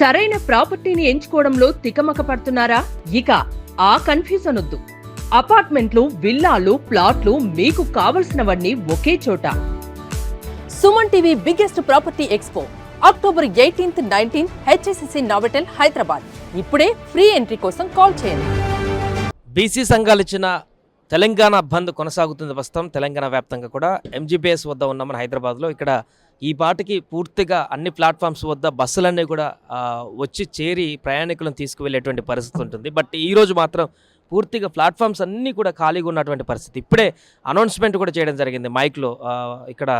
సరైన ప్రాపర్టీని ఎంచుకోవడంలో తికమక పడుతున్నారా ఇక ఆ కన్ఫ్యూజన్ వద్దు. అపార్ట్మెంట్లు విల్లాలు ప్లాట్లు మీకు కావలసినవన్నీ ఒకే చోట. Suman TV biggest property expo October eighteenth nineteenth HSCC Novotel Hyderabad. ఇప్పుడే ఫ్రీ ఎంట్రీ కోసం కాల్ చేయండి. బీసీ సంఘాలు ఇచ్చిన తెలంగాణ బంద్ కొనసాగుతుంది ప్రస్తుతం. తెలంగాణ వ్యాప్తంగా కూడా ఎంజీబీఎస్ వద్ద ఉన్నాం మన హైదరాబాద్లో ఇక్కడ ఈ పాటికి పూర్తిగా అన్ని ప్లాట్ఫామ్స్ వద్ద బస్సులన్నీ కూడా వచ్చి చేరి ప్రయాణికులను తీసుకువెళ్ళేటువంటి పరిస్థితి ఉంటుంది. బట్ ఈరోజు మాత్రం పూర్తిగా ప్లాట్ఫామ్స్ అన్నీ కూడా ఖాళీగా ఉన్నటువంటి పరిస్థితి. ఇప్పుడే అనౌన్స్మెంట్ కూడా చేయడం జరిగింది మైక్లో ఇక్కడ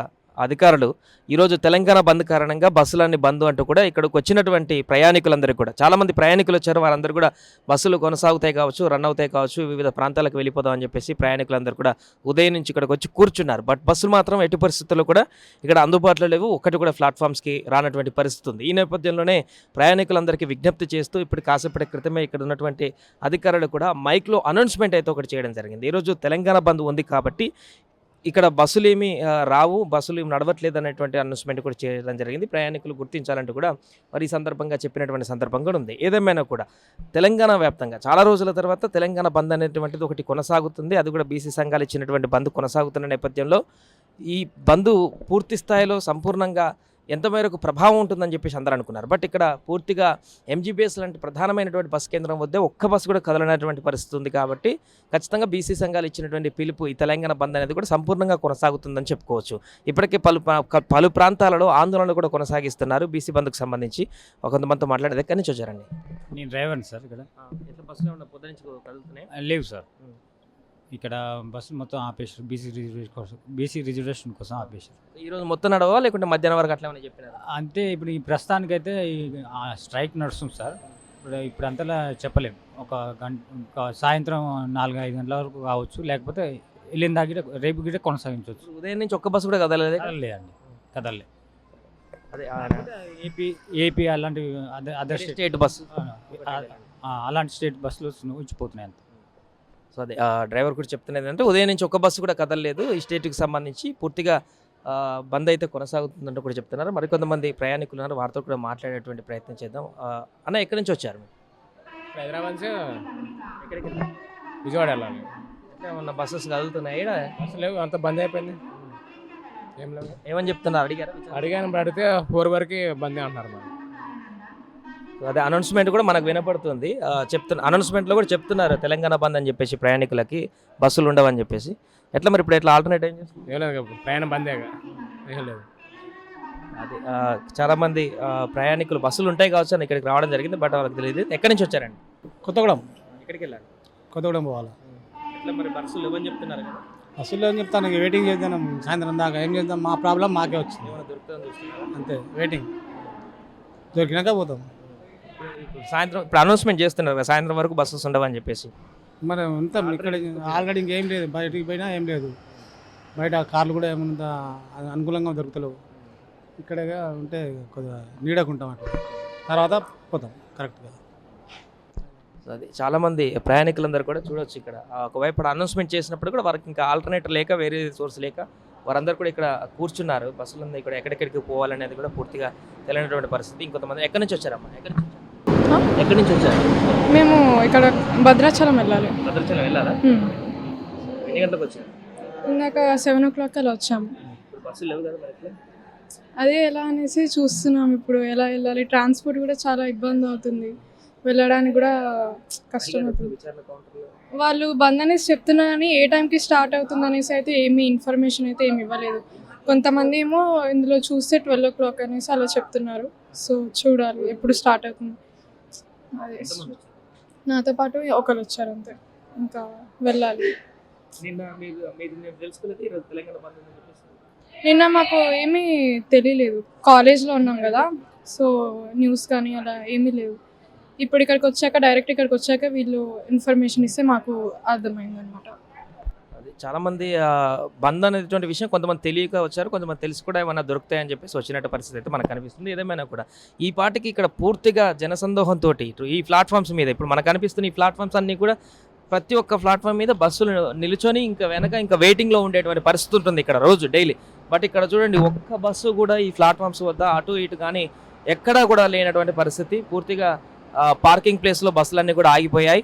అధికారులు. ఈరోజు తెలంగాణ బంద్ కారణంగా బస్సులన్నీ బంద్ అంటూ కూడా ఇక్కడికి వచ్చినటువంటి ప్రయాణికులందరికీ కూడా చాలామంది ప్రయాణికులు వచ్చారు వారందరూ కూడా బస్సులు కొనసాగుతాయి కావచ్చు రన్ అవుతాయి కావచ్చు వివిధ ప్రాంతాలకు వెళ్ళిపోదాం అని చెప్పేసి ప్రయాణికులందరూ కూడా ఉదయం నుంచి ఇక్కడికి వచ్చి కూర్చున్నారు. బట్ బస్సులు మాత్రం ఎట్టి పరిస్థితుల్లో కూడా ఇక్కడ అందుబాటులో లేవు. ఒక్కటి కూడా ప్లాట్ఫామ్స్కి రానటువంటి పరిస్థితి ఉంది. ఈ నేపథ్యంలోనే ప్రయాణికులందరికీ విజ్ఞప్తి చేస్తూ ఇప్పుడు కాసేపటి క్రితమే ఇక్కడ ఉన్నటువంటి అధికారులు కూడా మైక్లో అనౌన్స్మెంట్ అయితే ఒకటి చేయడం జరిగింది. ఈరోజు తెలంగాణ బంద్ ఉంది కాబట్టి ఇక్కడ బస్సులు ఏమి రావు బస్సులు ఏమి నడవట్లేదు అనేటువంటి అనౌన్స్మెంట్ కూడా చేయడం జరిగింది. ప్రయాణికులు గుర్తించాలంటూ కూడా మరి ఈ సందర్భంగా చెప్పినటువంటి సందర్భం కూడా ఉంది. ఏదేమైనా కూడా తెలంగాణ వ్యాప్తంగా చాలా రోజుల తర్వాత తెలంగాణ బంద్ అనేటువంటిది ఒకటి కొనసాగుతుంది. అది కూడా బీసీ సంఘాలు ఇచ్చినటువంటి బంద్ కొనసాగుతున్న నేపథ్యంలో ఈ బంద్ పూర్తి స్థాయిలో సంపూర్ణంగా ఎంత మేరకు ప్రభావం ఉంటుందని చెప్పేసి అందరూ అనుకున్నారు. బట్ ఇక్కడ పూర్తిగా ఎంజీబీఎస్ లాంటి ప్రధానమైనటువంటి బస్ కేంద్రం వద్దే ఒక్క బస్సు కూడా కదలనటువంటి పరిస్థితి ఉంది కాబట్టి ఖచ్చితంగా బీసీ సంఘాలు ఇచ్చినటువంటి పిలుపు ఈ తెలంగాణ బంద్ అనేది కూడా సంపూర్ణంగా కొనసాగుతుందని చెప్పుకోవచ్చు. ఇప్పటికే పలు పలు ప్రాంతాలలో ఆందోళనలు కూడా కొనసాగిస్తున్నారు బీసీ బంద్కు సంబంధించి. ఒక కొంతమందితో మాట్లాడేది ఎక్కడి నుంచి వచ్చారండి నేను డ్రైవర్ని సార్ ఇక్కడ. ఎట్లా బస్సులో ఉన్న పొద్దు నుంచి కదులుతున్నాయి? లేవు సార్. ఇక్కడ బస్సు మొత్తం ఆపేశారు బీసీ రిజర్వేషన్ కోసం బీసీ రిజర్వేషన్ కోసం ఆపేశారు. ఈరోజు మొత్తం నడవా లేకుంటే మధ్యాహ్నం వరకు అట్లా ఏమైనా చెప్పినారా? అంతే ఇప్పుడు ఈ ప్రస్తుతానికైతే ఈ ఆ స్ట్రైక్ నడుస్తుంది సార్. ఇప్పుడు ఇప్పుడు అంతలా చెప్పలేము ఒక గంట ఒక సాయంత్రం నాలుగు ఐదు గంటల వరకు కావచ్చు లేకపోతే వెళ్ళిన దాకా రేపు గిట్ట కొనసాగించవచ్చు. ఉదయం నుంచి ఒక్క బస్సు కూడా కదలలేదు కదలలే అండి. కదలలే. అదే ఏపీ ఏపీ అలాంటి అదర్ స్టేట్ బస్సు. అలాంటి స్టేట్ బస్సులు ఉంచిపోతున్నాయి అంత. సో అదే ఆ డ్రైవర్ కూడా చెప్తున్నది అంటే ఉదయం నుంచి ఒక్క బస్సు కూడా కదలలేదు. ఈ స్టేట్కి సంబంధించి పూర్తిగా బంద్ అయితే కొనసాగుతుందంటూ కూడా చెప్తున్నారు. మరికొంతమంది ప్రయాణికులు ఉన్నారు వారితో కూడా మాట్లాడేటువంటి ప్రయత్నం చేద్దాం. అన్న ఎక్కడి నుంచి వచ్చారు మీరు? హైదరాబాద్ ఎక్కడికి? విజయవాడ వెళ్ళాలి. ఏమన్నా బస్సెస్ కదులుతున్నాయి? అసలు లేవు అంత బంద్ అయిపోయింది. ఏం లేవు. ఏమని చెప్తున్నారు? అడిగారా? అడిగాను అడిగితే ఫోర్ వరకు బంద్ అంటున్నారు మరి. అదే అనౌన్స్మెంట్ కూడా మనకు వినపడుతుంది. చెప్తున్న అనౌన్స్మెంట్లో కూడా చెప్తున్నారు తెలంగాణ బంద్ అని చెప్పేసి ప్రయాణికులకి బస్సులు ఉండవని చెప్పేసి. ఎట్లా మరి ఇప్పుడు ఎట్లా ఆల్టర్నేట్ ఏం చేస్తారు ఏం లేదు ఇక ప్రయాణం బందే లేదు. అదే ఆ, చాలా మంది ఆ, ప్రయాణికులు బస్సులు ఉంటాయి కావచ్చు అని ఇక్కడికి రావడం జరిగింది బట్ వాళ్ళకి తెలియదు. ఎక్కడి నుంచి వచ్చారండి? కొత్తగూడెం. ఎక్కడికి వెళ్ళారు? కొత్తగూడెం పోవాలి. ఎట్లా మరి బస్సులు ఇవ్వని చెప్తున్నారు కదా? బస్సులో ఏం చెప్తాను వెయిటింగ్ చేద్దాం సాయంత్రం దాకా. ఏం చేద్దాం? మా ప్రాబ్లం మాకే వచ్చింది. అంతే వెయిటింగ్ దొరికినాక పోతాం. సాయంత్రం ఇప్పుడు అనౌన్స్మెంట్ చేస్తున్నారు కదా సాయంత్రం వరకు బస్సెస్ ఉండవని చెప్పేసి. మరి అంతా ఇక్కడ ఆల్రెడీ ఇంకేం లేదు బయటికి పోయినా ఏం లేదు. బయట కార్లు కూడా ఏమంత అనుకూలంగా దొరుకుతలేవు. ఇక్కడ ఉంటే కొద్దిగా నీడకుంటాం అట్లా. తర్వాత పోతాం కరెక్ట్గా అది చాలా మంది ప్రయాణికులందరూ కూడా చూడొచ్చు ఇక్కడ. ఒకవైపు అనౌన్స్మెంట్ చేసినప్పుడు కూడా వారికి ఇంకా ఆల్టర్నేటర్ లేక వేరే సోర్స్ లేక వారందరూ కూడా ఇక్కడ కూర్చున్నారు. బస్సులు ఇక్కడ ఎక్కడెక్కడికి పోవాలనేది కూడా పూర్తిగా తెలియనటువంటి పరిస్థితి. ఇంకొంతమంది ఎక్కడి నుంచి వచ్చారమ్మా? ఎక్కడి నుంచి ఎక్కడి నుంచి వచ్చారు? మేము ఇక్కడ భద్రాచలం వెళ్ళాలి. భద్రాచలం వెళ్ళారా. ఎన్ని గంటలకు వచ్చారు? ఇందాక సెవెన్ ఓ క్లాక్ అలా వచ్చాము. లేవు కదా? అదే ఎలా అనేసి చూస్తున్నాం ఇప్పుడు ఎలా వెళ్ళాలి. ట్రాన్స్పోర్ట్ కూడా చాలా ఇబ్బంది అవుతుంది. వెళ్ళడానికి కూడా కష్టం అవుతుంది. వాళ్ళు బంద్ అనేసి చెప్తున్నారు కానీ ఏ టైంకి స్టార్ట్ అవుతుంది అనేసి అయితే ఏమీ ఇన్ఫర్మేషన్ అయితే ఏమి ఇవ్వలేదు. కొంతమంది ఏమో ఇందులో చూస్తే ట్వెల్వ్ ఓ క్లాక్ అనేసి అలా చెప్తున్నారు. సో చూడాలి ఎప్పుడు స్టార్ట్ అవుతుంది? నాతో పాటు ఒకరు వచ్చారు అంతే. ఇంకా వెళ్ళాలి. నిన్న మీరు మీరు నేను తెలుసుకోలేదు? ఈరోజు తెలంగాణ బంద్ ఉందని చెప్పేసి. నిన్న మాకు ఏమీ తెలియలేదు. కాలేజ్లో ఉన్నాం కదా సో న్యూస్ కానీ అలా ఏమీ లేవు. ఇప్పుడు ఇక్కడికి వచ్చాక డైరెక్ట్ ఇక్కడికి వచ్చాక వీళ్ళు ఇన్ఫర్మేషన్ ఇస్తే మాకు అర్థమైంది చాలామంది బంద్ అనేటువంటి విషయం కొంతమంది తెలియక వచ్చారు కొంతమంది తెలిసి కూడా ఏమైనా దొరుకుతాయని చెప్పేసి వచ్చినట్టు పరిస్థితి అయితే మనకు కనిపిస్తుంది. ఏదేమైనా కూడా ఈ పాటికి ఇక్కడ పూర్తిగా జనసందోహంతో ఇటు ఈ ప్లాట్ఫామ్స్ మీద ఇప్పుడు మనకు కనిపిస్తున్న ఈ ప్లాట్ఫామ్స్ అన్నీ కూడా ప్రతి ఒక్క ప్లాట్ఫామ్ మీద బస్సులు నిలుచొని ఇంకా వెనక ఇంకా వెయిటింగ్లో ఉండేటువంటి పరిస్థితి ఉంటుంది ఇక్కడ రోజు డైలీ. బట్ ఇక్కడ చూడండి ఒక్క బస్సు కూడా ఈ ప్లాట్ఫామ్స్ వద్ద అటు ఇటు కానీ ఎక్కడా కూడా లేనటువంటి పరిస్థితి. పూర్తిగా పార్కింగ్ ప్లేస్లో బస్సులన్నీ కూడా ఆగిపోయాయి.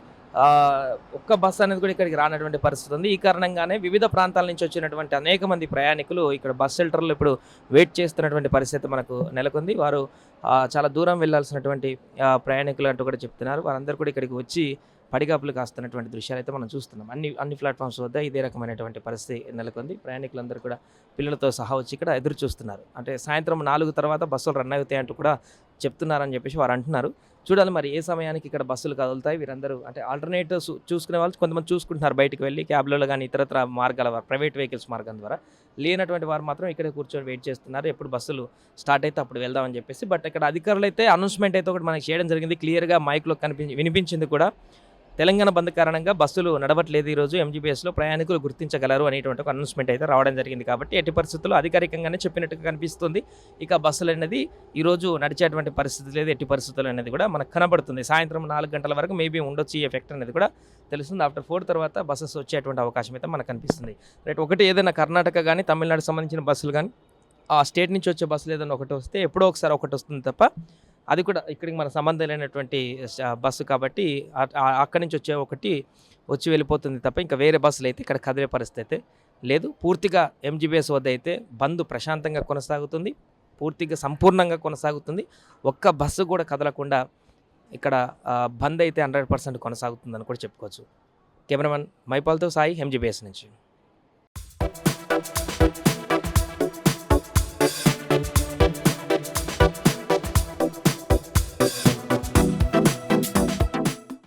ఒక్క బస్సు అనేది కూడా ఇక్కడికి రానటువంటి పరిస్థితి ఉంది. ఈ కారణంగానే వివిధ ప్రాంతాల నుంచి వచ్చినటువంటి అనేక మంది ప్రయాణికులు ఇక్కడ బస్ షెల్టర్లో ఇప్పుడు వెయిట్ చేస్తున్నటువంటి పరిస్థితి మనకు నెలకొంది. వారు చాలా దూరం వెళ్ళాల్సినటువంటి ప్రయాణికులు అంటూ కూడా చెప్తున్నారు. వారందరూ కూడా ఇక్కడికి వచ్చి పడిగాపులు కాస్తున్నటువంటి దృశ్యాలు అయితే మనం చూస్తున్నాం. అన్ని అన్ని ప్లాట్ఫామ్స్ వద్ద ఇదే రకమైనటువంటి పరిస్థితి నెలకొంది. ప్రయాణికులందరూ కూడా పిల్లలతో సహా వచ్చి ఇక్కడ ఎదురు చూస్తున్నారు. అంటే సాయంత్రం నాలుగు తర్వాత బస్సులు రన్ అవుతాయి అంటూ కూడా చెప్తున్నారని చెప్పేసి వారు అంటున్నారు. చూడాలి మరి ఏ సమయానికి ఇక్కడ బస్సులు కదులుతాయి? వీరందరూ అంటే ఆల్టర్నేటివ్స్ చూసుకునే వాళ్ళు కొంతమంది చూసుకుంటున్నారు బయటకు వెళ్ళి క్యాబ్లలో కానీ ఇతరత్ర మార్గాల ప్రైవేట్ వెహికల్స్ మార్గం ద్వారా. లేనటువంటి వారు మాత్రం ఇక్కడే కూర్చొని వెయిట్ చేస్తున్నారు. ఎప్పుడు బస్సులు స్టార్ట్ అయితే అప్పుడు వెళ్దామని చెప్పేసి బట్ ఇక్కడ అధికారులు అయితే అనౌన్స్మెంట్ అయితే ఒకటి మనకి చేయడం జరిగింది. క్లియర్గా మైక్లో కనిపించి వినిపించింది కూడా. తెలంగాణ బంద్ కారణంగా బస్సులు నడవట్లేదు ఈరోజు ఎంజీబీఎస్లో ప్రయాణికులు గుర్తించగలరు అనేటువంటి ఒక అనౌన్స్మెంట్ అయితే రావడం జరిగింది కాబట్టి ఎట్టి పరిస్థితుల్లో అధికారికంగానే చెప్పినట్టుగా కనిపిస్తుంది. ఇక బస్సులు అనేది ఈరోజు నడిచేటువంటి పరిస్థితి లేదు ఎట్టి పరిస్థితులు అనేది కూడా మనకు కనబడుతుంది. సాయంత్రం నాలుగు గంటల వరకు మేబీ ఉండొచ్చు ఈ ఎఫెక్ట్ అనేది కూడా తెలుస్తుంది. ఆఫ్టర్ ఫోర్ తర్వాత బస్సెస్ వచ్చేటువంటి అవకాశం అయితే మనకు కనిపిస్తుంది. రైట్ ఒకటి ఏదైనా కర్ణాటక కానీ తమిళనాడు సంబంధించిన బస్సులు కానీ ఆ స్టేట్ నుంచి వచ్చే బస్సులు ఏదైనా ఒకటి వస్తే ఎప్పుడో ఒకసారి ఒకటి వస్తుంది తప్ప అది కూడా ఇక్కడికి మన సంబంధం లేనటువంటి బస్సు కాబట్టి అక్కడి నుంచి వచ్చే ఒకటి వచ్చి వెళ్ళిపోతుంది తప్ప ఇంకా వేరే బస్సులు అయితే ఇక్కడ కదిలే పరిస్థితి అయితే లేదు. పూర్తిగా ఎంజీబీఎస్ వద్ద అయితే బంద్ ప్రశాంతంగా కొనసాగుతుంది. పూర్తిగా సంపూర్ణంగా కొనసాగుతుంది. ఒక్క బస్సు కూడా కదలకుండా ఇక్కడ బంద్ అయితే హండ్రెడ్ పర్సెంట్ కొనసాగుతుందని కూడా చెప్పుకోవచ్చు. కెమెరామెన్ మైపాల్తో సాయి ఎంజీబీఎస్ నుంచి.